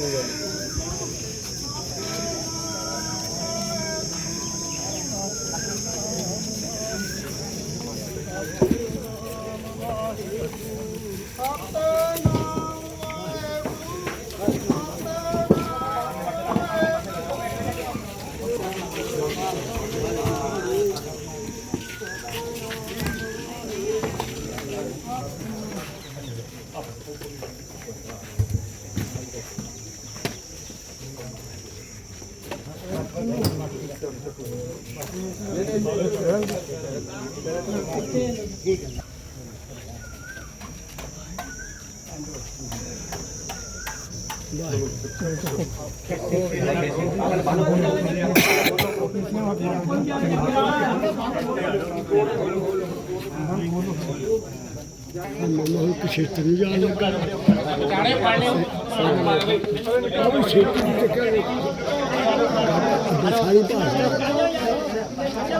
ಕೈಗೊಳ್ಳಿ ਮੈਨੂੰ ਖੇਤਰ ਨਹੀਂ ਜਾਣ ਲੱਗਾ ਜਾਣੇ ਪਾਣੇ ਉਹ ਖੇਤਰ ਦੀ ਟੱਕਰ ਸਾਰੀ ਭਾਸ਼ਾ।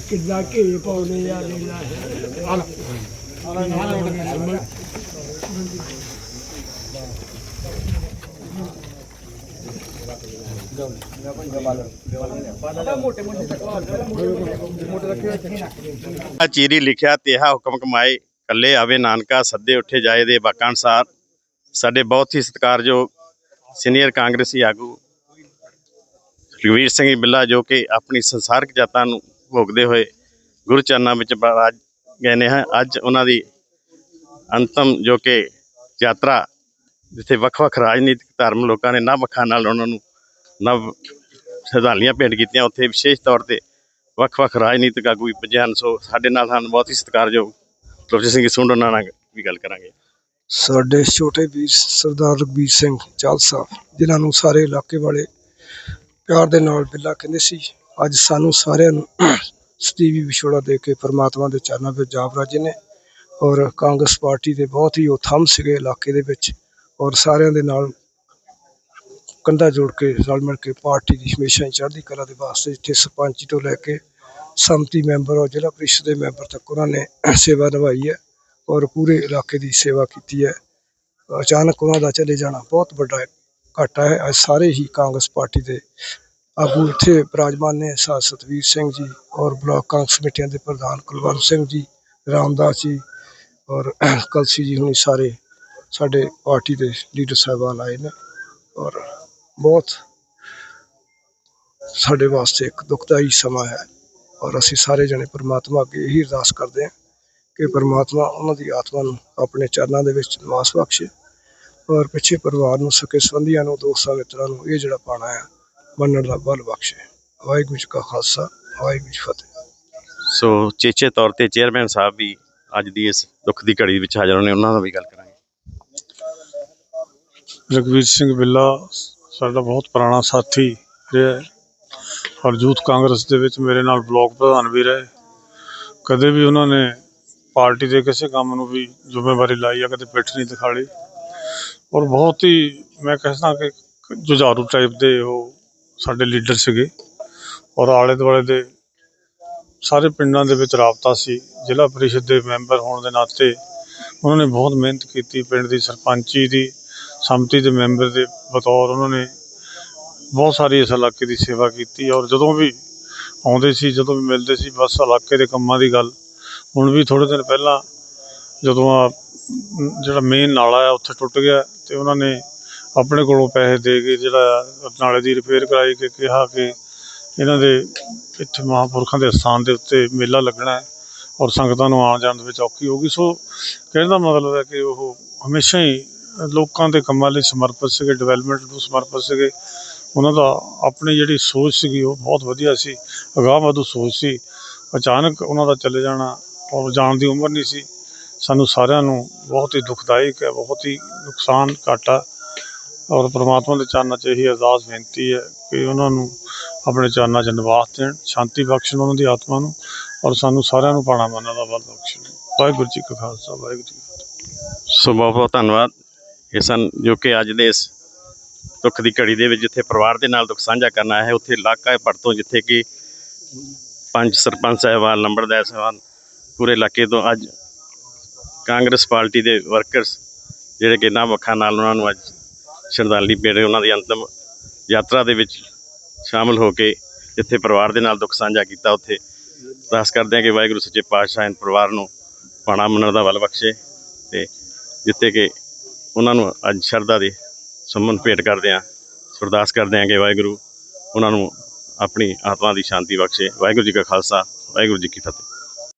ਕਿੱਦਾਂ ਘੇ ਪਾਉਣੇ ਆ ਲੀਲਾ ਆ ਚੀਰੀ ਲਿਖਿਆ, ਤੇਹਾ ਹੁਕਮ ਕਮਾਏ ਕੱਲੇ ਆਵੇ ਨਾਨਕਾ, ਸੱਦੇ ਉੱਠੇ ਜਾਏ ਦੇ ਵਾਕਾਂ ਅਨੁਸਾਰ। ਸਾਡੇ ਬਹੁਤ ਹੀ ਸਤਿਕਾਰਯੋਗ ਸੀਨੀਅਰ ਕਾਂਗਰਸੀ ਆਗੂ ਰਘਵੀਰ ਸਿੰਘ ਬਿੱਲਾ, ਜੋ ਕਿ ਆਪਣੀ ਸੰਸਾਰਕ ਜਾਤਾਂ ਨੂੰ ਭੋਗਦੇ ਹੋਏ ਗੁਰੂ ਚਰਨਾਂ ਵਿੱਚ ਬਰਾਜ ਗਏ ਨੇ ਅੱਜ ਉਹਨਾਂ ਦੀ ਅੰਤਮ ਜੋ ਕਿ ਯਾਤਰਾ, ਜਿੱਥੇ ਵੱਖ-ਵੱਖ ਰਾਜਨੀਤਿਕ ਧਰਮ ਲੋਕਾਂ ਨੇ ਨਵ ਅੱਖਾਂ ਨਾਲ ਉਹਨਾਂ ਨੂੰ ਨਵ ਸ਼ਰਧਾਂਜਲੀਆਂ ਭੇਂਟ ਕੀਤੀਆਂ ਉੱਥੇ ਵਿਸ਼ੇਸ਼ ਤੌਰ ਤੇ ਵੱਖ-ਵੱਖ ਰਾਜਨੀਤਿਕ ਆਗੂ ਵੀ ਪੁੱਜੇ ਹਨ। ਸੋ ਸਾਡੇ ਨਾਲ ਹਨ ਬਹੁਤ ਹੀ ਸਤਿਕਾਰਯੋਗ ਪ੍ਰੋਫੈਸਰ ਸਿੰਘ ਸੁੰਡ ਨਾਲ ਵੀ ਗੱਲ ਕਰਾਂਗੇ। ਸਾਡੇ ਛੋਟੇ ਵੀਰ ਸਰਦਾਰ ਰਘਬੀਰ ਸਿੰਘ ਚਾਲਸਾ, ਜਿਨ੍ਹਾਂ ਨੂੰ ਸਾਰੇ ਇਲਾਕੇ ਵਾਲੇ ਪਿਆਰ ਦੇ ਨਾਲ ਬਿੱਲਾ ਕਹਿੰਦੇ ਸੀ, ਅੱਜ ਸਾਨੂੰ ਸਾਰਿਆਂ ਨੂੰ ਸਟੀਵੀ ਵਿਛੋੜਾ ਦੇ ਕੇ ਪਰਮਾਤਮਾ ਦੇ ਚਰਨਾਂ ਵਿੱਚ ਜਾਪ ਰਾਜੇ ਨੇ ਔਰ ਕਾਂਗਰਸ ਪਾਰਟੀ ਦੇ ਬਹੁਤ ਹੀ ਉਹ ਥੰਮ ਸੀਗੇ ਇਲਾਕੇ ਦੇ ਵਿੱਚ ਔਰ ਸਾਰਿਆਂ ਦੇ ਨਾਲ ਕੰਧਾਂ ਜੋੜ ਕੇ ਰਲ ਮਿਲ ਕੇ ਪਾਰਟੀ ਦੀ ਹਮੇਸ਼ਾ ਹੀ ਚੜ੍ਹਦੀ ਕਲਾ ਦੇ ਵਾਸਤੇ ਜਿੱਥੇ ਸਰਪੰਚ ਤੋਂ ਲੈ ਕੇ ਸੰਮਤੀ ਮੈਂਬਰ ਔਰ ਜ਼ਿਲ੍ਹਾ ਪ੍ਰੀਸ਼ਦ ਦੇ ਮੈਂਬਰ ਤੱਕ ਉਹਨਾਂ ਨੇ ਸੇਵਾ ਨਿਭਾਈ ਹੈ ਔਰ ਪੂਰੇ ਇਲਾਕੇ ਦੀ ਸੇਵਾ ਕੀਤੀ ਹੈ। ਅਚਾਨਕ ਉਹਨਾਂ ਦਾ ਚਲੇ ਜਾਣਾ ਬਹੁਤ ਵੱਡਾ ਘਾਟਾ ਹੈ। ਅੱਜ ਸਾਰੇ ਹੀ ਕਾਂਗਰਸ ਪਾਰਟੀ ਦੇ ਆਗੂ ਇੱਥੇ ਬਰਾਜਮਾਨ ਨੇ, ਸਾਧ ਸਤਵੀਰ ਸਿੰਘ ਜੀ ਔਰ ਬਲਾਕ ਕਾਂਗਰਸ ਕਮੇਟੀਆਂ ਦੇ ਪ੍ਰਧਾਨ ਕੁਲਵੰਤ ਸਿੰਘ ਜੀ, ਰਾਮਦਾਸ ਜੀ ਔਰ ਕਲਸੀ ਜੀ ਹੁਣੀ ਸਾਰੇ ਸਾਡੇ ਪਾਰਟੀ ਦੇ ਲੀਡਰ ਸਾਹਿਬਾਨ ਆਏ ਨੇ ਔਰ ਬਹੁਤ ਸਾਡੇ ਵਾਸਤੇ ਇੱਕ ਦੁਖਦਾਈ ਸਮਾਂ ਹੈ ਔਰ ਅਸੀਂ ਸਾਰੇ ਜਣੇ ਪ੍ਰਮਾਤਮਾ ਅੱਗੇ ਇਹੀ ਅਰਦਾਸ ਕਰਦੇ ਹਾਂ ਕਿ ਪ੍ਰਮਾਤਮਾ ਉਹਨਾਂ ਦੀ ਆਤਮਾ ਨੂੰ ਆਪਣੇ ਚਰਨਾਂ ਦੇ ਵਿੱਚ ਨਿਵਾਸ ਬਖਸ਼ੇ ਔਰ ਪਿੱਛੇ ਪਰਿਵਾਰ ਨੂੰ ਸਕੇ ਸੰਬੰਧੀਆਂ ਨੂੰ ਦੋਸਤਾਂ ਮਿੱਤਰਾਂ ਨੂੰ ਇਹ ਜਿਹੜਾ ਪਾਣਾ ਹੈ ਮੰਨਣ ਦਾ ਬਲ ਬਖਸ਼ੇ। ਵਾਹਿਗੁਰੂ ਜੀ ਕਾ ਖਾਲਸਾ ਵਾਹਿਗੁਰੂ ਜੀ ਫਤਿਹ। ਸੋ ਚੇਚੇ ਤੌਰ ਤੇ ਚੇਅਰਮੈਨ ਸਾਹਿਬ ਵੀ ਅੱਜ ਦੀ ਇਸ ਦੁੱਖ ਦੀ ਘੜੀ ਵਿੱਚ ਹਾਜ਼ਰ ਹੋਣੇ ਉਹਨਾਂ ਨਾਲ ਵੀ ਗੱਲ ਕਰਾਂਗੇ। ਰਘਵੀਰ ਸਿੰਘ ਬਿੱਲਾ ਸਾਡਾ ਬਹੁਤ ਪੁਰਾਣਾ ਸਾਥੀ ਰਿਹਾ ਔਰ ਯੂਥ ਕਾਂਗਰਸ ਦੇ ਵਿੱਚ ਮੇਰੇ ਨਾਲ ਬਲਾਕ ਪ੍ਰਧਾਨ ਵੀ ਰਹੇ। ਕਦੇ ਵੀ ਉਹਨਾਂ ਨੇ ਪਾਰਟੀ ਦੇ ਕਿਸੇ ਕੰਮ ਨੂੰ ਵੀ ਜ਼ਿੰਮੇਵਾਰੀ ਲਾਈ ਆ ਕਦੇ ਪਿੱਠ ਨਹੀਂ ਦਿਖਾੜੀ ਔਰ ਬਹੁਤ ਹੀ ਮੈਂ ਕਹਿੰਦਾ ਕਿ ਜੁਝਾਰੂ ਟਾਈਪ ਦੇ ਉਹ ਸਾਡੇ ਲੀਡਰ ਸੀਗੇ। ਔਰ ਆਲੇ ਦੁਆਲੇ ਦੇ ਸਾਰੇ ਪਿੰਡਾਂ ਦੇ ਵਿੱਚ ਰਾਬਤਾ ਸੀ। ਜ਼ਿਲ੍ਹਾ ਪਰਿਸ਼ਦ ਦੇ ਮੈਂਬਰ ਹੋਣ ਦੇ ਨਾਤੇ ਉਹਨਾਂ ਨੇ ਬਹੁਤ ਮਿਹਨਤ ਕੀਤੀ। ਪਿੰਡ ਦੀ ਸਰਪੰਚੀ ਦੀ ਸੰਮਤੀ ਦੇ ਮੈਂਬਰ ਦੇ ਬਤੌਰ ਉਹਨਾਂ ਨੇ ਬਹੁਤ ਸਾਰੀ ਇਸ ਇਲਾਕੇ ਦੀ ਸੇਵਾ ਕੀਤੀ ਔਰ ਜਦੋਂ ਵੀ ਆਉਂਦੇ ਸੀ, ਜਦੋਂ ਵੀ ਮਿਲਦੇ ਸੀ, ਬਸ ਇਲਾਕੇ ਦੇ ਕੰਮਾਂ ਦੀ ਗੱਲ। ਹੁਣ ਵੀ ਥੋੜੇ ਦਿਨ ਪਹਿਲਾਂ ਜਦੋਂ ਆ ਜਿਹੜਾ ਮੇਨ ਨਾਲਾ ਆ, ਉੱਥੇ ਟੁੱਟ ਗਿਆ ਤੇ ਉਹਨਾਂ ਨੇ ਆਪਣੇ ਕੋਲੋਂ ਪੈਸੇ ਦੇ ਕੇ ਜਿਹੜਾ ਨਾਲੇ ਦੀ ਰਿਪੇਅਰ ਕਰਾਈ ਕਿ ਕਿਹਾ ਕਿ ਇਹਨਾਂ ਦੇ ਇੱਥੇ ਮਹਾਂਪੁਰਖਾਂ ਦੇ ਸਥਾਨ ਦੇ ਉੱਤੇ ਮੇਲਾ ਲੱਗਣਾ ਹੈ ਔਰ ਸੰਗਤਾਂ ਨੂੰ ਆਉਣ ਜਾਣ ਦੇ ਵਿੱਚ ਔਖੀ ਹੋਊਗੀ ਸੋ ਕਹਿਣ ਦਾ ਮਤਲਬ ਹੈ ਕਿ ਉਹ ਹਮੇਸ਼ਾ ਹੀ ਲੋਕਾਂ ਦੇ ਕੰਮਾਂ ਲਈ ਸਮਰਪਿਤ ਸੀਗੇ ਡਿਵੈਲਪਮੈਂਟ ਨੂੰ ਸਮਰਪਿਤ ਸੀਗੇ। ਉਹਨਾਂ ਦਾ ਆਪਣੀ ਜਿਹੜੀ ਸੋਚ ਸੀਗੀ, ਉਹ ਬਹੁਤ ਵਧੀਆ ਸੀ। ਅਗਾਂਹ ਵਧੂ ਸੋਚ ਸੀ। ਅਚਾਨਕ ਉਹਨਾਂ ਦਾ ਚਲੇ ਜਾਣਾ ਔਰ ਜਾਣ ਦੀ ਉਮਰ ਨਹੀਂ ਸੀ। ਸਾਨੂੰ ਸਾਰਿਆਂ ਨੂੰ ਬਹੁਤ ਹੀ ਦੁਖਦਾਇਕ ਹੈ, ਬਹੁਤ ਹੀ ਨੁਕਸਾਨ ਘਾਟਾ। ਔਰ ਪ੍ਰਮਾਤਮਾ ਦੇ ਚਰਨਾਂ 'ਚ ਇਹੀ ਅਰਦਾਸ, ਬੇਨਤੀ ਹੈ ਕਿ ਉਹਨਾਂ ਨੂੰ ਆਪਣੇ ਚਰਨਾਂ 'ਚ ਨਿਵਾਸ ਦੇਣ, ਸ਼ਾਂਤੀ ਬਖਸ਼ਣ ਉਹਨਾਂ ਦੀ ਆਤਮਾ ਨੂੰ। ਔਰ ਸਾਨੂੰ ਸਾਰਿਆਂ ਨੂੰ ਪਾਣਾ ਮਨਾਂ ਦਾ ਬਲ ਬਖਸ਼ਣ। ਵਾਹਿਗੁਰੂ ਜੀ ਕਾ ਖਾਲਸਾ, ਵਾਹਿਗੁਰੂ ਜੀ ਸੋ ਬਹੁਤ ਬਹੁਤ ਧੰਨਵਾਦ। ਇਹ ਸਨ ਜੋ ਕਿ ਅੱਜ ਦੇ ਇਸ ਦੁੱਖ ਦੀ ਘੜੀ ਦੇ ਵਿੱਚ ਜਿੱਥੇ ਪਰਿਵਾਰ ਦੇ ਨਾਲ ਦੁੱਖ ਸਾਂਝਾ ਕਰਨਾ ਹੈ, ਉੱਥੇ ਇਲਾਕਾ ਹੈ ਪਰਤੋਂ ਜਿੱਥੇ ਕਿ ਪੰਜ ਸਰਪੰਚ ਸਾਹਿਬਾਨ, ਲੰਬੜਦਾਰ ਸਾਹਿਬਾਨ, ਪੂਰੇ ਇਲਾਕੇ ਤੋਂ ਅੱਜ ਕਾਂਗਰਸ ਪਾਰਟੀ ਦੇ ਵਰਕਰਸ ਜਿਹੜੇ ਕਿ ਨਾ ਅੱਖਾਂ ਨਾਲ ਉਹਨਾਂ ਨੂੰ ਅੱਜ ਸ਼ਰਧਾਂਜਲੀ ਭੇਟ ਉਹਨਾਂ ਦੀ ਅੰਤਮ ਯਾਤਰਾ ਦੇ ਵਿੱਚ ਸ਼ਾਮਲ ਹੋ ਕੇ ਜਿੱਥੇ ਪਰਿਵਾਰ ਦੇ ਨਾਲ ਦੁੱਖ ਸਾਂਝਾ ਕੀਤਾ, ਉੱਥੇ ਅਰਦਾਸ ਕਰਦੇ ਹਾਂ ਕਿ ਵਾਹਿਗੁਰੂ ਸੱਚੇ ਪਾਤਸ਼ਾਹ ਇਹਨਾਂ ਪਰਿਵਾਰ ਨੂੰ ਪਾਣਾ ਮੰਨਣ ਦਾ ਬਲ ਬਖਸ਼ੇ ਤੇ ਜਿੱਥੇ ਕਿ ਉਹਨਾਂ ਨੂੰ ਅੱਜ ਸ਼ਰਧਾ ਦੇ ਸੰਮਨ ਭੇਟ ਕਰਦੇ ਹਾਂ, ਅਰਦਾਸ ਕਰਦੇ ਹਾਂ ਕਿ ਵਾਹਿਗੁਰੂ ਉਹਨਾਂ ਨੂੰ ਆਪਣੀ ਆਤਮਾ ਦੀ ਸ਼ਾਂਤੀ ਬਖਸ਼ੇ। ਵਾਹਿਗੁਰੂ ਜੀ ਕਾ ਖਾਲਸਾ, ਵਾਹਿਗੁਰੂ ਜੀ ਕੀ ਫਤਿਹ।